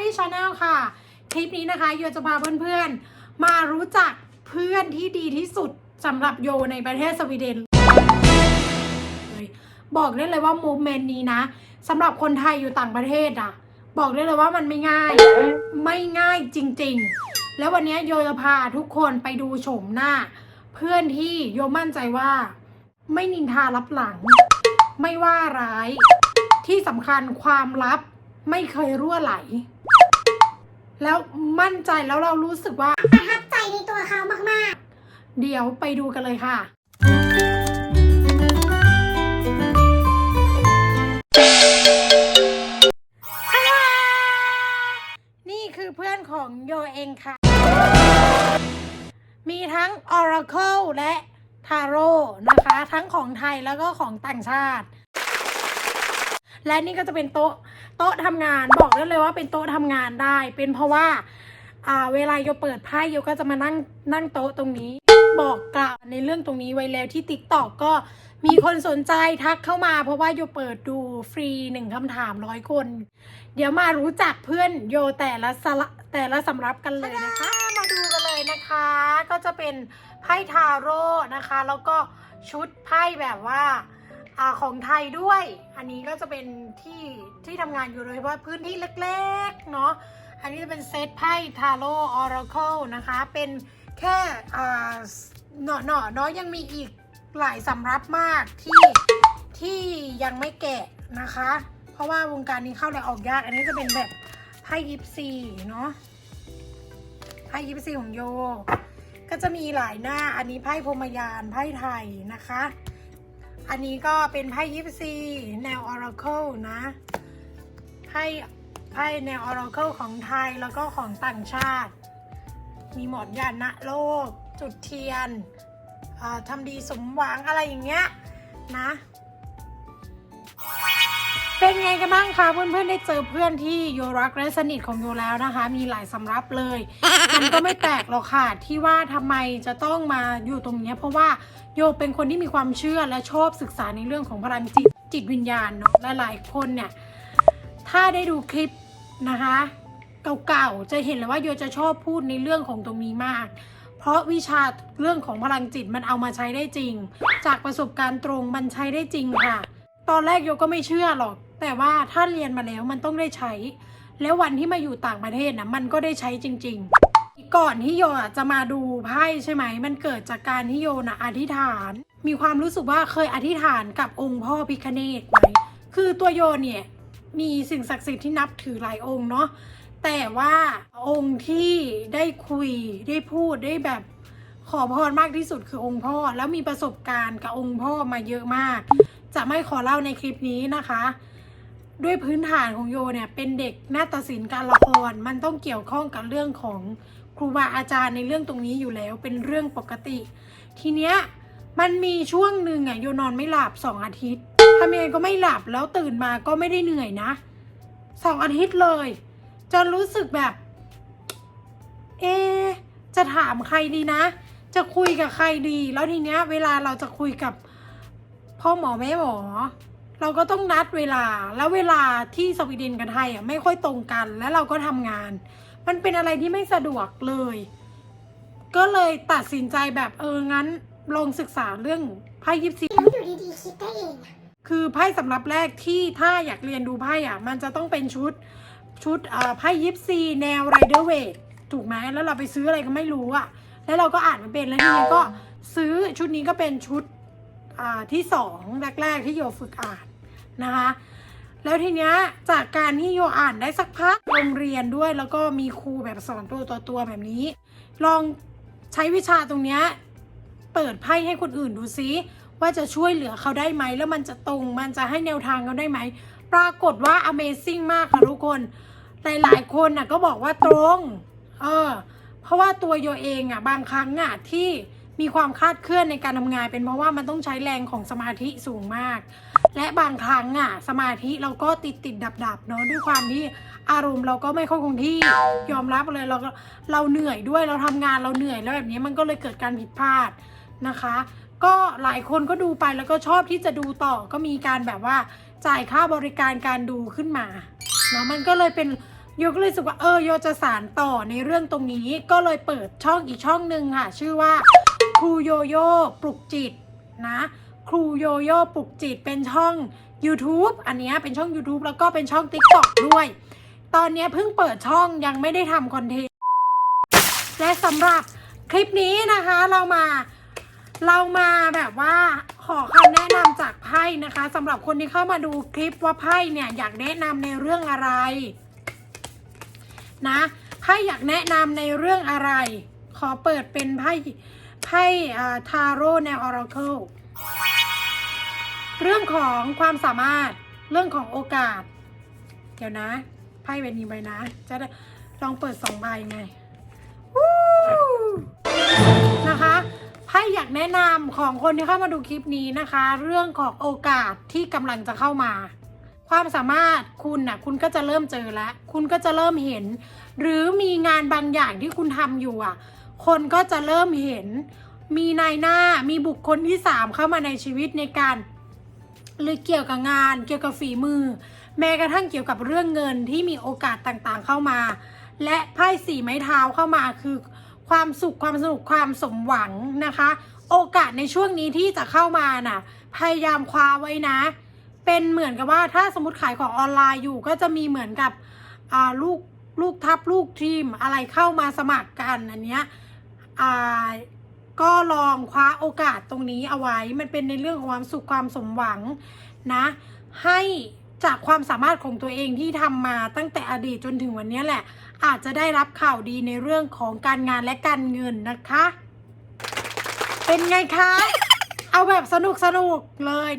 Story Channel ค่ะ คลิปนี้นะคะโยจะพาเพื่อนๆ มารู้จักเพื่อนที่ดีที่สุดสำหรับโยในประเทศสวีเดน บอกได้เลยว่าโมเมนต์นี้นะสำหรับคนไทยอยู่ต่างประเทศอะบอกได้เลยว่ามันไม่ง่าย ไม่ง่ายจริงๆ แล้ววันนี้โยจะพาทุกคนไปดูโฉมหน้า เพื่อนที่โยมั่นใจว่า ไม่นินทารับหลัง ไม่ว่าร้ายที่สำคัญความลับไม่เคยรั่วไหล แล้วมั่นใจแล้วเรารู้สึกว่าประทับใจในตัวเขามากเดี๋ยวไปดูกันเลยค่ะ นี่คือเพื่อนของโยเองค่ะ มีทั้ง Oracle และ Tarot นะคะ ทั้งของไทยแล้วก็ของต่างชาติ และนี่ก็จะเป็นโต๊ะ โต๊ะทำงานบอกได้เลยว่าเป็นโต๊ะทำงานได้ เป็นเพราะว่าอ่าเวลาโยเปิดไพ่โยก็จะมานั่งนั่งโต๊ะตรงนี้บอกกล่าวในเรื่องตรงนี้ไว้แล้วที่ติ๊กตอกก็มีคนสนใจทักเข้ามาเพราะว่าโยเปิดดูฟรีหนึ่งคำถามร้อยคน เดี๋ยวมารู้จักเพื่อนโยแต่ละสละแต่ละสำรับกันเลยนะคะ มาดูกันเลยนะคะ ก็จะเป็นไพ่ทาโร่นะคะ แล้วก็ชุดไพ่แบบว่า อของไทยด้วย อันนี้ก็จะเป็นที่ที่ทำงานอยู่โดยเฉพาะพื้นที่เล็กๆเนาะ อันนี้จะเป็นเซตไพ่ทาโร่ออราเคิลนะคะ เป็นแค่เนาะเนาะเนาะยังมีอีกหลายสำรับมากที่ที่ยังไม่แกะนะคะ เพราะว่าวงการนี้เข้าและออกยาก อันนี้จะเป็นแบบไพ่ยิปซีเนาะ ไพ่ยิปซีของโย ก็จะมีหลายหน้า อันนี้ไพ่พรมยาน ไพ่ไทยนะคะ อันนี้ก็เป็นไพ่ยิปซีแนวออราเคิลนะไพ่ไพ่แนวออราเคิลของไทยแล้วก็ของต่างชาติ มีหมดยานะโลก จุดเทียนทำดีสมหวังอะไรอย่างเงี้ยนะ เป็นไงกันบ้างคะเพื่อนๆได้เจอเพื่อนที่โยรักและสนิทของโยแล้วนะคะ มีหลายสำรับเลยมันก็ไม่แปลกหรอกค่ะที่ว่าทำไมจะต้องมาอยู่ตรงเนี้ยเพราะว่าโยเป็นคนที่มีความเชื่อและชอบศึกษาในเรื่องของพลังจิตจิตวิญญาณเนาะและหลายคนเนี่ยถ้าได้ดูคลิปนะคะเก่าๆจะเห็นเลยว่าโยจะชอบพูดในเรื่องของตรงนี้มากเพราะวิชาเรื่องของพลังจิตมันเอามาใช้ได้จริง จากประสบการณ์ตรงมันใช้ได้จริงค่ะ ตอนแรกโยก็ไม่เชื่อหรอก แต่ว่าถ้าเรียนมาแล้วมันต้องได้ใช้ แล้ววันที่มาอยู่ต่างประเทศนะมันก็ได้ใช้จริง ๆ ก่อนที่โยจะมาดูไพ่ใช่ไหม มันเกิดจากการที่โยนะอธิษฐาน มีความรู้สึกว่าเคยอธิษฐานกับองค์พ่อพิคเนตไหมคือตัวโยเนี่ยมีสิ่งศักดิ์สิทธิ์ที่นับถือหลายองค์เนาะแต่ว่าองค์ที่ได้คุยได้พูดได้แบบขอพรมากที่สุดคือองค์พ่อ แล้วมีประสบการณ์กับองค์พ่อมาเยอะมาก จะไม่ขอเล่าในคลิปนี้นะคะ ด้วยพื้นฐานของโยเนี่ยเป็นเด็กนาฏศิลป์การละคร มันต้องเกี่ยวข้องกับเรื่องของครูบาอาจารย์ในเรื่องตรงนี้อยู่แล้วเป็นเรื่องปกติ ทีเนี้ยมันมีช่วงหนึ่งอะโยนอนไม่หลับสองอาทิตย์ทำยังไงก็ไม่หลับแล้วตื่นมาก็ไม่ได้เหนื่อยนะสองอาทิตย์เลยจนรู้สึกแบบ เอ จะถามใครดีนะ จะคุยกับใครดี แล้วทีเนี้ย เวลาเราจะคุยกับพ่อหมอแม่หมอ เราก็ต้องนัดเวลาแล้วเวลาที่สวีเดนกับไทยอะไม่ค่อยตรงกัน แล้วเราก็ทำงาน มันเป็นอะไรที่ไม่สะดวกเลย ก็เลยตัดสินใจแบบเอองั้นลองศึกษาเรื่องไพ่ยิปซีๆแล้วอยู่ดีๆคิดได้เองอะคือไพ่สำหรับแรกที่ถ้าอยากเรียนดูไพ่อะ มันจะต้องเป็นชุดชุดเอ่อไพ่ยิปซีแนวไรเดอร์เวทถูกไหมแล้วเราไปซื้ออะไรก็ไม่รู้อะ แล้วเราก็อ่านไม่เป็นแล้วทีนี้ก็ซื้อชุดนี้ก็เป็นชุดอ่าที่สองแรกๆที่โยฝึกอ่าน นะคะ แล้วทีเนี้ยจากการที่โยอ่านได้สักพักโรงเรียนด้วยแล้วก็มีครูแบบสอนตัวต่อตัวแบบนี้ ลองใช้วิชาตรงเนี้ยเปิดไพ่ให้คนอื่นดูซิว่าจะช่วยเหลือเขาได้ไหม แล้วมันจะตรงมันจะให้แนวทางเขาได้ไหม ปรากฏว่า Amazing มากค่ะทุกคนหลายๆคนน่ะก็บอกว่าตรงเออเพราะว่าตัวโยเองอะบางครั้งอะที่มีความคาดเคลื่อนในการทำงาน เป็นเพราะว่ามันต้องใช้แรงของสมาธิสูงมาก และบางครั้งอะสมาธิเราก็ติดติดดับดับๆเนาะด้วยความที่อารมณ์เราก็ไม่ค่อยคงที่ยอมรับเลยเราก็เราเหนื่อยด้วยเราทำงานเราเหนื่อยแล้วแบบนี้มันก็เลยเกิดการผิดพลาดนะคะ ก็หลายคนก็ดูไปแล้วก็ชอบที่จะดูต่อก็มีการแบบว่าจ่ายค่าบริการการดูขึ้นมาเนาะมันก็เลยเป็นโยก็เลยรู้สึกว่าเออโยจะสารต่อในเรื่องตรงนี้ก็เลยเปิดช่องอีกช่องหนึ่งค่ะ ชื่อว่าครูโยโย่ปลุกจิตนะ ครูโยโย่ปลุกจิตเป็นช่อง YouTube อันนี้เป็นช่อง YouTube แล้วก็เป็นช่อง TikTok ด้วย ตอนนี้เพิ่งเปิดช่องยังไม่ได้ทำคอนเทนต์ และสำหรับคลิปนี้นะคะเรามาเรามาแบบว่าขอคำแนะนำจากไพ่นะคะสำหรับคนที่เข้ามาดูคลิปว่าไพ่เนี่ยอยากแนะนำในเรื่องอะไร นะไพ่อยากแนะนำในเรื่องอะไร ขอเปิดเป็นไพ่ไพ่ทาโร่แนวออราเคิล เรื่องของความสามารถเรื่องของโอกาส เดี๋ยวนะไพ่ใบนี้ใบนะ จะได้ลองเปิดสองใบไงนะคะไพ่อยากแนะนำของคนที่เข้ามาดูคลิปนี้นะคะ เรื่องของโอกาสที่กำลังจะเข้ามา ความสามารถคุณน่ะคุณก็จะเริ่มเจอแล้วคุณก็จะเริ่มเห็น หรือมีงานบางอย่างที่คุณทำอยู่อะ คนก็จะเริ่มเห็น มีนายหน้ามีบุคคลที่สามเข้ามาในชีวิตในการ หรือเกี่ยวกับงาน เกี่ยวกับฝีมือ แม้กระทั่งเกี่ยวกับเรื่องเงินที่มีโอกาสต่างๆเข้ามา และไพ่สีไม้เท้าเข้ามาคือ ความสุขความสนุกความสมหวังนะคะ โอกาสในช่วงนี้ที่จะเข้ามาน่ะพยายามคว้าไว้นะ เป็นเหมือนกับว่าถ้าสมมติขายของออนไลน์อยู่ก็จะมีเหมือนกับลูกลูกทับลูกทีมอะไรเข้ามาสมัครกันอันเนี้ยอ่า ก็ลองคว้าโอกาสตรงนี้เอาไว้ มันเป็นในเรื่องของความสุขความสมหวังนะ ให้จากความสามารถของตัวเองที่ทำมาตั้งแต่อดีตจนถึงวันนี้แหละ อาจจะได้รับข่าวดีในเรื่องของการงานและการเงินนะคะ เป็นไงคะ เอาแบบสนุกสนุกเลย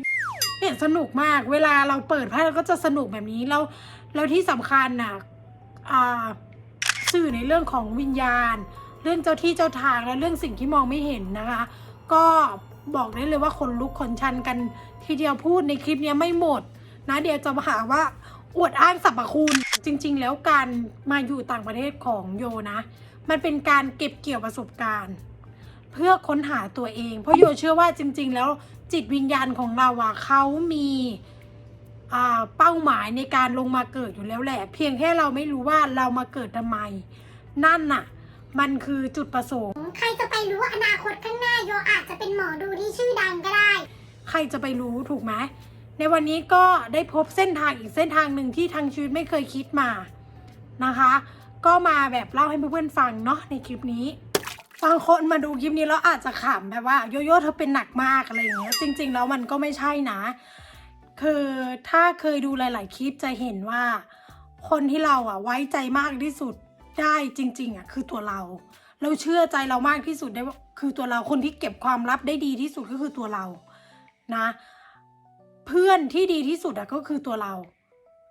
เนี่ยสนุกมาก เวลาเราเปิดไพ่เราก็จะสนุกแบบนี้แล้วแล้วที่สำคัญน่ะอ่าสื่อในเรื่องของวิญญาณ เรื่องเจ้าที่เจ้าทางและเรื่องสิ่งที่มองไม่เห็นนะคะ ก็บอกได้เลยว่าคนลุกขนชันกันทีเดียวพูดในคลิปนี้ไม่หมดนะเดี๋ยวจะมาหาว่าอวดอ้างสรรพคุณ จริง ๆ แล้วการมาอยู่ต่างประเทศของโยนะ มันเป็นการเก็บเกี่ยวประสบการณ์ เพื่อค้นหาตัวเอง เพราะโยเชื่อว่าจริง ๆ แล้วจิตวิญญาณของเราอะเขามีเป้าหมายในการลงมาเกิดอยู่แล้วแหละ เพียงแค่เราไม่รู้ว่าเรามาเกิดทำไม นั่นน่ะ มันคือจุดประสงค์ ใครจะไปรู้ว่าอนาคตข้างหน้าโยอาจจะเป็นหมอดูที่ชื่อดังก็ได้ ใครจะไปรู้ถูกไหมในวันนี้ก็ได้พบเส้นทางอีกเส้นทางหนึ่งที่ทางชีวิตไม่เคยคิดมานะคะ ก็มาแบบเล่าให้เพื่อนๆฟังเนาะในคลิปนี้บางคนมาดูคลิปนี้แล้วอาจจะขำแบบว่าโยโย่เธอเป็นหนักมากอะไรอย่างเงี้ยจริง ๆ แล้วมันก็ไม่ใช่นะ คือถ้าเคยดูหลาย ๆ คลิปจะเห็นว่า คนที่เราอะไว้ใจมากที่สุด ได้จริงๆอะคือตัวเรา เราเชื่อใจเรามากที่สุดได้ว่าคือตัวเราคนที่เก็บความลับได้ดีที่สุดก็คือตัวเรานะ เพื่อนที่ดีที่สุดอะก็คือตัวเรา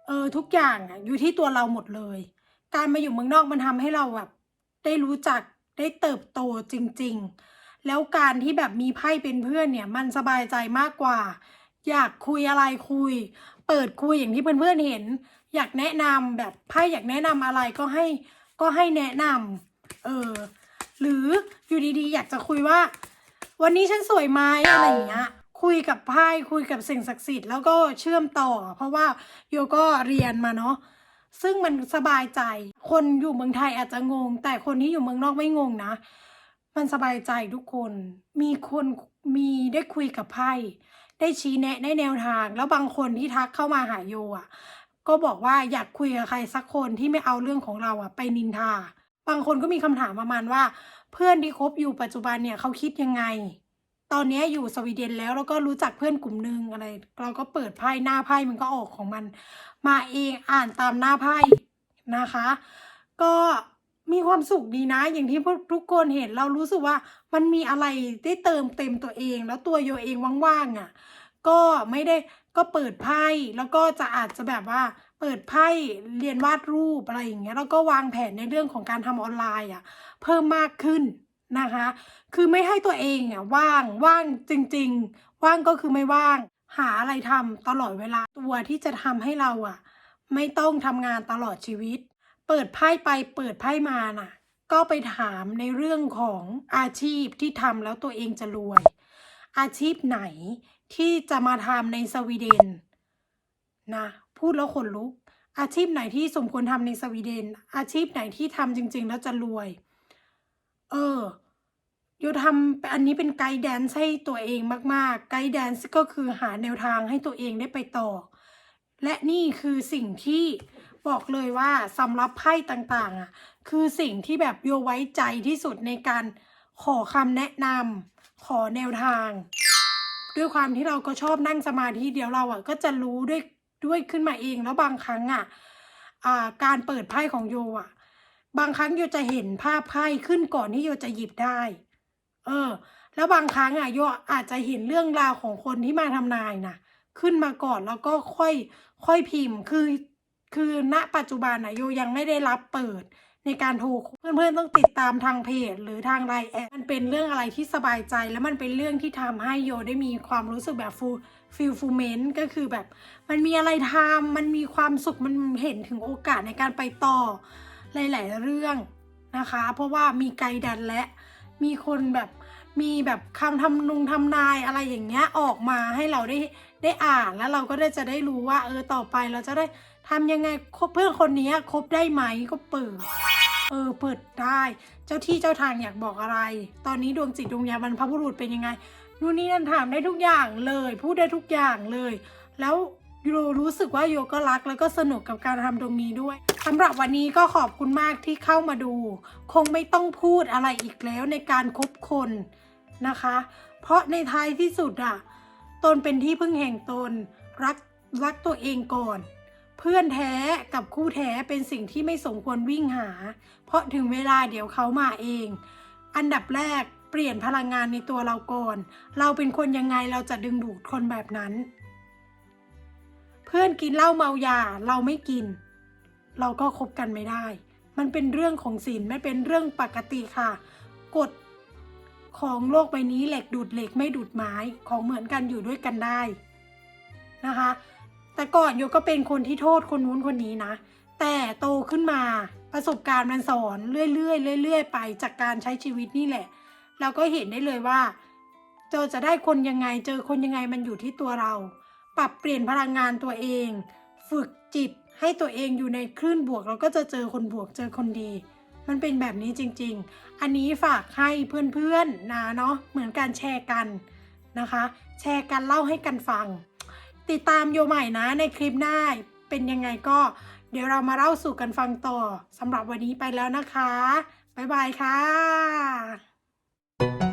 เออทุกอย่างอะอยู่ที่ตัวเราหมดเลย การมาอยู่เมืองนอกมันทำให้เราแบบได้รู้จักได้เติบโตจริง ๆ แล้วการที่แบบมีไพ่เป็นเพื่อนเนี่ย มันสบายใจมากกว่า อยากคุยอะไรคุย เปิดคุยอย่างที่เพื่อนๆเห็น อยากแนะนำแบบไพ่อยากแนะนำอะไรก็ให้ ก็ให้แนะนำเออ หรืออยู่ดีๆ อยากจะคุยว่า วันนี้ฉันสวยไหมอะไรอย่างเงี้ยคุยกับไพ่คุยกับสิ่งศักดิ์สิทธิ์แล้วก็เชื่อมต่อ เพราะว่าโยก็เรียนมาเนาะซึ่งมันสบายใจ คนอยู่เมืองไทยอาจจะงง แต่คนที่อยู่เมืองนอกไม่งงนะ มันสบายใจทุกคน มีคนมีได้คุยกับไพ่ได้ชี้แนะได้แนวทาง แล้วบางคนที่ทักเข้ามาหาโยอะ ก็บอกว่าอยากคุยกับใครสักคนที่ไม่เอาเรื่องของเราอะไปนินทา บางคนก็มีคำถามประมาณว่า เพื่อนที่คบอยู่ปัจจุบันเนี่ยเขาคิดยังไง ตอนนี้อยู่สวีเดนแล้วแล้วก็รู้จักเพื่อนกลุ่มหนึ่งอะไร เราก็เปิดไพ่หน้าไพ่มันก็ออกของมัน มาเองอ่านตามหน้าไพ่นะคะ ก็มีความสุขดีนะ อย่างที่พวกทุกคนเห็นเรารู้สึกว่ามันมีอะไรได้เติมเต็มตัวเอง แล้วตัวโยเองว่างๆอะ ก็ไม่ได้ ก็เปิดไพ่แล้วก็จะอาจจะแบบว่าเปิดไพ่เรียนวาดรูปอะไรอย่างเงี้ยแล้วก็วางแผนในเรื่องของการทำออนไลน์อะเพิ่มมากขึ้นนะคะ คือไม่ให้ตัวเองอะว่างว่างจริง ๆ ว่างก็คือไม่ว่าง หาอะไรทำตลอดเวลาตัวที่จะทำให้เราอะ ไม่ต้องทำงานตลอดชีวิต เปิดไพ่ไปเปิดไพ่มาน่ะ ก็ไปถามในเรื่องของอาชีพที่ทำแล้วตัวเองจะรวย อาชีพไหน ที่จะมาทำในสวีเดนนะพูดแล้วขนลุก อาชีพไหนที่สมควรทำในสวีเดน อาชีพไหนที่ทำจริง ๆ แล้วจะรวย เออโยทำอันนี้เป็นไกด์แดนซ์ให้ตัวเองมากๆ ไกด์แดนซ์ก็คือหาแนวทางให้ตัวเองได้ไปต่อ และนี่คือสิ่งที่บอกเลยว่าสำหรับไพ่ต่างๆอะคือสิ่งที่แบบโยไว้ใจที่สุดในการขอคำแนะนำขอแนวทาง ด้วยความที่เราก็ชอบนั่งสมาธิเดี๋ยวเราอะก็จะรู้ด้วยด้วยขึ้นมาเองแล้วบางครั้งอะอ่าการเปิดไพ่ของโยอะ บางครั้งโยจะเห็นภาพไพ่ขึ้นก่อนที่โยจะหยิบได้ เออ แล้วบางครั้งอะโยอาจจะเห็นเรื่องราวของคนที่มาทำนายนะขึ้นมาก่อนแล้วก็ค่อยค่อยพิมพ์คือคือณปัจจุบันนะโยยังไม่ได้รับเปิด ในการโทรเพื่อนๆต้องติดตามทางเพจหรือทางไลน์แอดมันเป็นเรื่องอะไรที่สบายใจ แล้วมันเป็นเรื่องที่ทำให้โยได้มีความรู้สึกแบบฟูฟิลฟูเมนต์ก็คือแบบ มันมีอะไรทำมันมีความสุขมันเห็นถึงโอกาสในการไปต่อหลาย ๆ เรื่องนะคะ เพราะว่ามีไกด์ดันและมีคนแบบมีแบบคำทำนุงทำนายอะไรอย่างเงี้ยออกมาให้เราได้ได้อ่านแล้วเราก็ได้จะได้รู้ว่าเออต่อไปเราจะได้ ทำยังไงคบเพื่อนคนนี้คบได้ไหมก็เปิด เออเปิดได้ เจ้าที่เจ้าทางอยากบอกอะไร ตอนนี้ดวงจิตดวงญญาณบรรพบุรุษเป็นยังไงนู่นนี่นั่นถามได้ทุกอย่างเลย พูดได้ทุกอย่างเลย แล้วโยรู้สึกว่าโยก็รักแล้วก็สนุกกับการทำตรงนี้ด้วยสำหรับวันนี้ก็ขอบคุณมากที่เข้ามาดู คงไม่ต้องพูดอะไรอีกแล้วในการคบคนนะคะ เพราะในท้ายที่สุดอะตนเป็นที่พึ่งแห่งตนรักรักตัวเองก่อน เพื่อนแท้กับคู่แท้เป็นสิ่งที่ไม่สมควรวิ่งหา เพราะถึงเวลาเดี๋ยวเขามาเอง อันดับแรกเปลี่ยนพลังงานในตัวเราก่อน เราเป็นคนยังไงเราจะดึงดูดคนแบบนั้น เพื่อนกินเหล้าเมายาเราไม่กิน เราก็คบกันไม่ได้ มันเป็นเรื่องของศีลไม่เป็นเรื่องปกติค่ะ กฎของโลกใบนี้เหล็กดูดเหล็กไม่ดูดไม้ ของเหมือนกันอยู่ด้วยกันได้นะคะ แต่ก่อนโยก็เป็นคนที่โทษคนนู้นคนนี้นะ แต่โตขึ้นมาประสบการณ์มันสอนเรื่อยๆเรื่อยๆไปจากการใช้ชีวิตนี่แหละ เราก็เห็นได้เลยว่าเจอจะได้คนยังไงเจอคนยังไงมันอยู่ที่ตัวเรา ปรับเปลี่ยนพลังงานตัวเอง ฝึกจิตให้ตัวเองอยู่ในคลื่นบวกเราก็จะเจอคนบวกเจอคนดี มันเป็นแบบนี้จริง ๆ อันนี้ฝากให้เพื่อนๆนะเนาะเหมือนการแชร์กันนะคะ แชร์กันเล่าให้กันฟัง ติดตามโยใหม่นะในคลิปหน้าเป็นยังไงก็เดี๋ยวเรามาเล่าสู่กันฟังต่อสำหรับวันนี้ไปแล้วนะคะ บ๊ายบายค่ะ